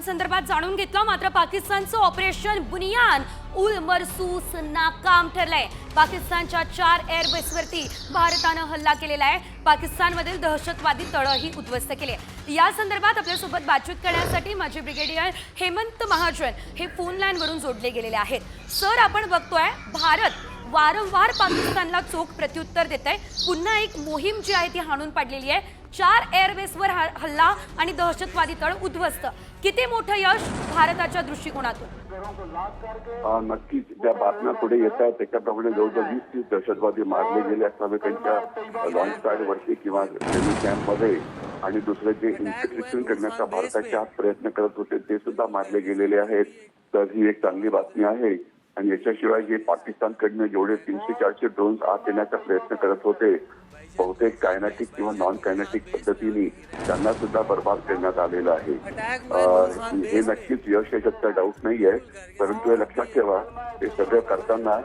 संदर्भात जाणून घेतलं. मात्र पाकिस्तानचं ऑपरेशन बुनियान उल मरसूस नाकाम ठरलंय. पाकिस्तानच्या चार एअरबेसवरती भारतानं हल्ला केलेला आहे. पाकिस्तानमधील दहशतवादी तळही उद्ध्वस्त केले. या संदर्भात आपल्यासोबत बातचीत करण्यासाठी माझे ब्रिगेडियर हेमंत महाजन हे फोन लाईनवरून जोडले गेलेले आहेत. सर आपण बघतोय भारत वारंवार पाकिस्तानला चोख प्रत्युत्तर देत आहे पुन्हा एक मोहीम जी आहे ती हाणून पाडलेली आहे. चार एअरबेसवर हल्ला आणि दहशतवादी तळ उद्ध्वस्त. किती मोठं यश भारताच्या दृष्टिकोनातून? नक्कीच ज्या बातम्या पुढे येत आहेत त्याच्याप्रमाणे जवळजवळ वीस तीस दहशतवादी मारले गेले असावे त्यांच्या लॉन्च पॅडवरती किंवा ट्रेनिंग कॅम्पमध्ये. आणि दुसरे जे इन्फेक्शन करण्याचा भारताच्या प्रयत्न करत होते ते सुद्धा मारले गेलेले आहेत. तर ही एक चांगली बातमी आहे. आणि याच्याशिवाय जे पाकिस्तानकडनं जेवढे तीनशे चारशे ड्रोन्स आत येण्याचा प्रयत्न करत होते बहुतेक कायनॅटिक किंवा नॉन कायनॅटिक पद्धतीने त्यांना सुद्धा बर्बाद करण्यात आलेलं आहे. हे नक्कीच यश याच्यात डाऊट नाही आहे परंतु हे लक्षात ठेवा हे सगळं करताना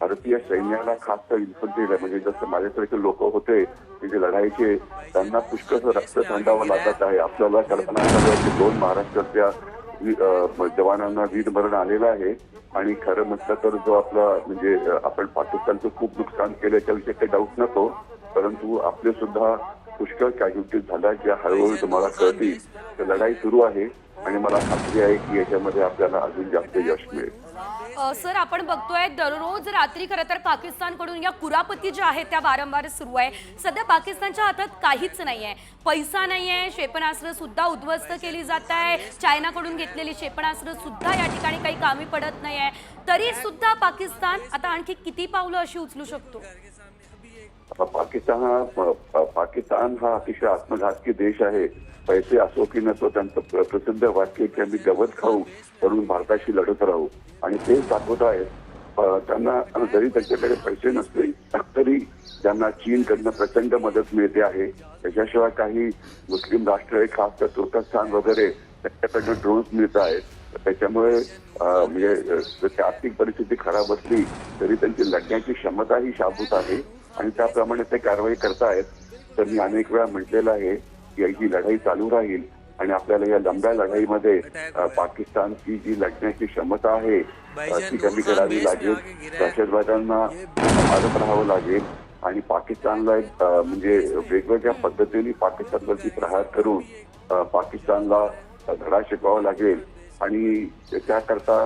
भारतीय सैन्याला खास तर इन्फंट्रीला म्हणजे जसं माझ्यासारखे लोक होते जे लढायचे त्यांना पुष्कळ रक्त सांडावं लागत आहे. आपल्याला कल्पना की दोन महाराष्ट्रातल्या जवानांना वीरमरण आलेलं आहे. आणि खरं म्हटलं तर जो आपला म्हणजे आपण पाकिस्तानचं खूप नुकसान केलं याच्याविषयी काही डाऊट नको परंतु आपले सुद्धा पुष्कळ कॅज्युलिटीज झाल्या ज्या हळूहळू तुम्हाला कळतील. तर लढाई सुरू आहे. आणि मला खात्री आहे की याच्यामध्ये आपल्याला अजून जास्त यश मिळेल. सर आपण बघतोय दररोज रात्री खरं तर पाकिस्तानकडून या कुरापती ज्या आहेत त्या वारंवार सुरू आहे. सध्या पाकिस्तानच्या हातात काहीच नाही आहे पैसा नाही आहे क्षेपणास्त्र सुद्धा उद्ध्वस्त केली जात आहे. चायनाकडून घेतलेली क्षेपणास्त्र सुद्धा या ठिकाणी काही कामी पडत नाही आहे तरी सुद्धा पाकिस्तान आता आणखी किती पावलं अशी उचलू शकतो? आता पाकिस्तान हा पाकिस्तान हा अतिशय आत्मघातकी देश आहे. पैसे असो की नसो त्यांचं प्र- प्रसिद्ध वाक्य की आम्ही गवत खाऊ म्हणून भारताशी लढत राहू. आणि तेच दाखवत आहेत त्यांना जरी त्यांच्याकडे पैसे नसले तरी त्यांना चीनकडनं प्रचंड मदत मिळते आहे. त्याच्याशिवाय काही मुस्लिम राष्ट्र आहे खास तर तुर्कस्तान वगैरे त्यांच्याकडनं ड्रोन्स मिळत आहेत. त्याच्यामुळे म्हणजे आर्थिक परिस्थिती खराब असली तरी त्यांची लढण्याची क्षमता ही शाबूत आहे. आणि त्याप्रमाणे ते कारवाई करतायत. तर मी अनेक वेळा म्हटलेलं आहे की ही लढाई चालू राहील आणि आपल्याला या लंब्या लढाईमध्ये पाकिस्तानची जी लढण्याची क्षमता आहे ती कमी करावी लागेल दहशतवाद्यांना मारत राहावं लागेल आणि पाकिस्तानला एक म्हणजे वेगवेगळ्या पद्धतीने पाकिस्तानवरती प्रहार करून पाकिस्तानला धडा शिकवावा लागेल. आणि त्याकरता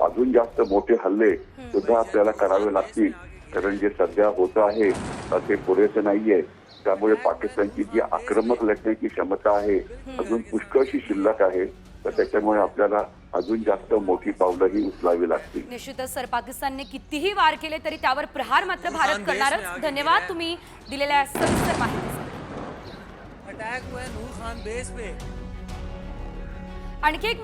अजून जास्त मोठे हल्ले सुद्धा आपल्याला करावे लागतील. कारण जे सध्या होत आहे अ, ते पुरेसे नाहीये. त्यामुळे पाकिस्तानची जी आक्रमक लढण्याची क्षमता आहे अजून पुष्कळशी शिल्लक आहे. तर त्याच्यामुळे आपल्याला अजून जास्त मोठी पावलंही उचलावी लागतील. निश्चितच सर. पाकिस्तानने कितीही वार केले तरी त्यावर प्रहार मात्र भारत करणारच. धन्यवाद. तुम्ही दिलेल्या सविस्तर माहितीसाठी अटैक हुआ है नूर खान बेस पे. आणखी एक